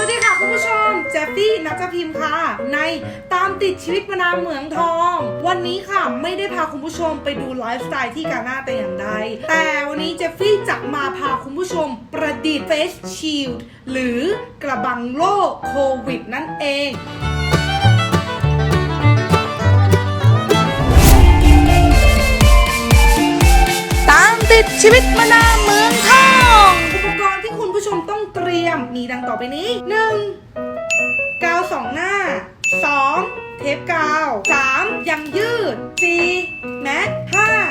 สวัสดีค่ะคุณผู้ชมเจฟฟี่นักจพิมพ์ค่ะ ในตามติดชีวิตมานามเหมืองทอง วันนี้ค่ะไม่ได้พาคุณผู้ชมไปดูไลฟ์สไตล์ที่กาหน้าแต่อย่างใด แต่วันนี้เจฟฟี่จะมาพาคุณผู้ชมประดิษฐ์เฟสชิลด์หรือกระบังโรคโควิดนั่นเองตามติดชีวิตมานา ดังต่อไปนี้ 1. กาวสองหน้า 2. เทปกาว 3. ยังยืด 4. แม็ก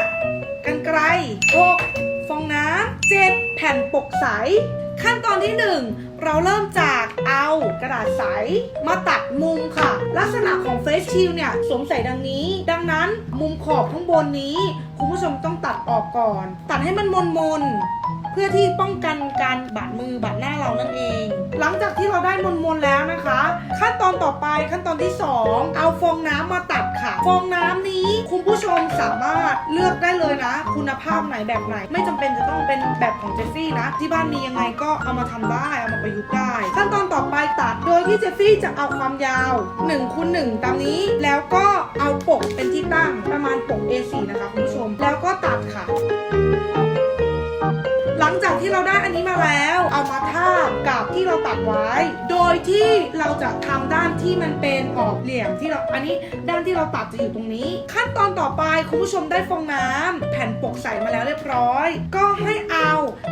5. กันไกร 6. ฟองน้ำ 7. แผ่นปกใส ขั้นตอนที่ 1 เราเริ่มจากเอากระดาษใส มาตัดมุมค่ะ ลักษณะของเฟสชิลเนี่ยสวมใส่ดังนี้ ดังนั้นมุมขอบข้างบนนี้คุณผู้ชมต้องตัดออกก่อน ตัดให้มันมนมนๆเพื่อที่ป้องกันการบาดมือบาดหน้าเรานั่นเอง ที่เราได้มนๆแล้วนะคะ ขั้นตอนต่อไปขั้นตอนที่ 2 เอาฟองน้ำมาตัดค่ะ ฟองน้ำนี้คุณผู้ชมสามารถเลือกได้เลยนะ คุณภาพไหนแบบไหน ไม่จำเป็นจะต้องเป็นแบบของเจฟฟี่นะ ที่บ้านมียังไงก็เอามาทำได้เอามาประยุกต์ได้ ขั้นตอนต่อไปตัดโดยที่เจฟฟี่จะเอาความยาว1คูณ1ตามนี้ แล้วก็เอาปกเป็นที่ตั้งประมาณปก A4 นะคะคุณผู้ชม แล้วก็ตัดค่ะ หลังจากที่เราได้อันนี้มาแล้ว เอามาทา ตัดไว้ โดยที่เราจะทำด้านที่มันเป็นออกเหลี่ยมที่เราอันนี้ด้านที่เราตัดจะอยู่ตรงนี้ ขั้นตอนต่อไปคุณผู้ชมได้ฟองน้ำแผ่นปกใส่มาแล้วเรียบร้อย ก็ให้เอา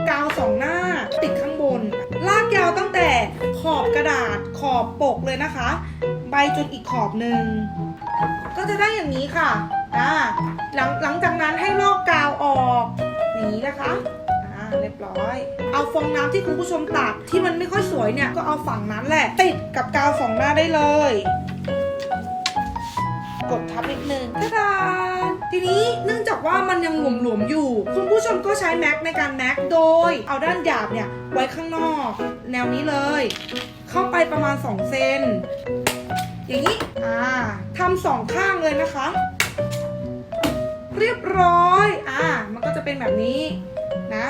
กาวสองหน้า ติดข้างบน ลากยาวตั้งแต่ขอบกระดาษขอบปกเลยนะคะ ใบจนอีกขอบหนึ่งก็จะได้อย่างนี้ค่ะอ่าหลังหลังจากนั้นให้ลอกกาวออกอย่างนี้นะคะ เรียบร้อย เอาฟองน้ำที่คุณผู้ชมตัดที่มันไม่ค่อยสวยเนี่ยก็เอาฝั่งนั้นแหละ ติดกับกาวสองหน้าได้เลย กดทับนิดนึงทะดาทีนี้เนื่องจากว่ามันยังหลวมๆอยู่ คุณผู้ชมก็ใช้แม็กในการแม็กโดย เอาด้านหยาบเนี่ยไว้ข้างนอก แนวนี้เลย เข้าไปประมาณ 2 เซนอย่างนี้ อ่าทำสองข้างเลยนะคะ เรียบร้อย อ่า มันก็จะเป็นแบบนี้นะ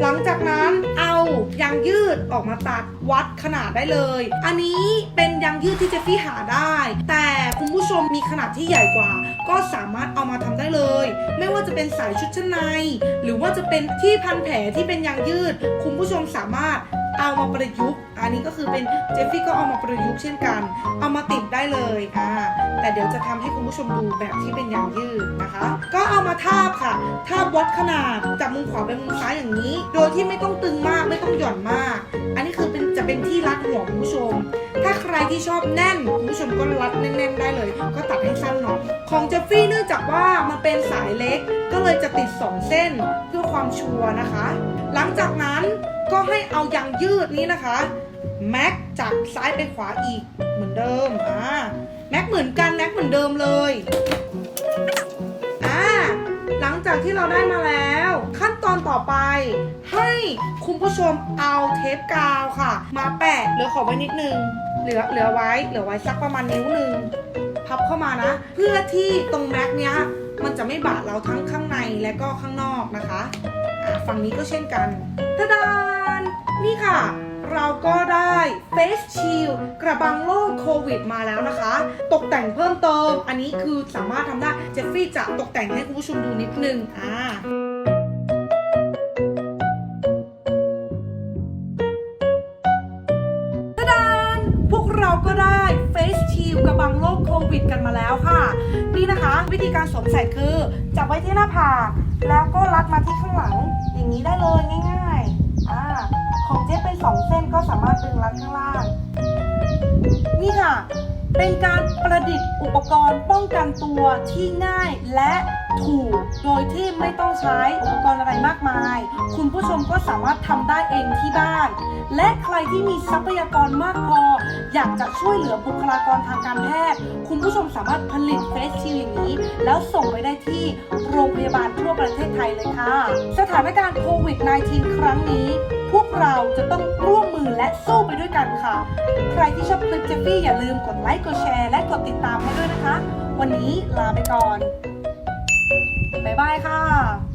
หลังจากนั้นเอายางยืดออกมาตัดวัดขนาดได้เลย อันนี้เป็นยางยืดที่เจฟฟี่หาได้ แต่คุณผู้ชมมีขนาดที่ใหญ่กว่า ก็สามารถเอามาทำได้เลย ไม่ว่าจะเป็นสายชุดชั้นใน หรือว่าจะเป็นที่พันแผลที่เป็นยางยืด คุณผู้ชมสามารถ เอามาประยุกต์ อันนี้ก็คือเป็นเจฟฟี่ก็เอามาประยุกต์เช่นกัน เอามาติดได้เลยอ่าแต่เดี๋ยวจะทำให้คุณผู้ชมดูแบบที่เป็นยางยืดนะคะ ก็เอามาทาบค่ะ ทาบวัดขนาดจากมุมขวาไปมุมซ้ายอย่างนี้ โดยที่ไม่ต้องตึงมากไม่ต้องหย่อนมาก อันนี้คือเป็นจะเป็นที่รัดหัวคุณผู้ชม ถ้าใครที่ชอบแน่นคุณผู้ชมก็รัดแน่นๆได้เลย ก็ตัดให้สั้นหน่อยของเจฟฟี่เนื่องจากว่ามันเป็นสายเล็กก็เลยจะติด 2 เส้นเพื่อความชัวร์นะคะ หลังจากนั้น ก็ให้เอายางยืดนี้นะคะแม็กจากซ้ายไปขวาอีกเหมือนเดิมอ่าแม็กเหมือนกันแม็กเหมือนเดิมเลยอ่าหลังจากที่เราได้มาแล้ว ขั้นตอนต่อไป ให้คุณผู้ชมเอาเทปกาวค่ะ มาแปะเหลือขอไว้นิดนึงเหลือเหลือไว้เหลือไว้สักประมาณนิ้วหนึ่งพับเข้ามานะ เพื่อที่ตรงแม็กเนี้ยมันจะไม่บาดเราทั้งข้างในและก็ข้างนอกนะคะ ฝั่งนี้ก็เช่นกันทะดา นี่ค่ะ เราก็ได้ Face Shield กระบังโรคโควิดมาแล้วนะคะ ตกแต่งเพิ่มเติม อันนี้คือสามารถทำได้ เจฟฟี่จะตกแต่งให้คุณผู้ชมดูนิดนึง อ่าทะดานพวกเราก็ได้ Face Shield กระบังโรคโควิดกันมาแล้วค่ะ นี่นะคะ วิธีการสวมใส่คือจับไว้ที่หน้าผากแล้วก็รัดมาที่ข้างหลัง อย่างนี้ได้เลยง่ายๆอ่า ของเจ๊เป็นสองเส้นก็สามารถดึงรัดข้างล่าง นี่ค่ะ เป็นการประดิษฐ์อุปกรณ์ป้องกันตัวที่ง่ายและถูก โดยที่ไม่ต้องใช้อุปกรณ์อะไรมากมาย คุณผู้ชมก็สามารถทำได้เองที่บ้าน และใครที่มีทรัพยากรมากพอ อยากจะช่วยเหลือบุคลากรทางการแพทย์ คุณผู้ชมสามารถผลิตเฟสชิลอย่างนี้ แล้วส่งไปได้ที่โรงพยาบาลทั่วประเทศไทยเลยค่ะ สถานการณ์โควิด -19 ครั้งนี้ พวกเราจะต้องร่วมมือและสู้ไปด้วยกันค่ะ ใครที่ชอบคลิปเจฟฟี่อย่าลืมกดไลค์กดแชร์และกดติดตามให้ด้วยนะคะ วันนี้ลาไปก่อน บ๊ายบายค่ะ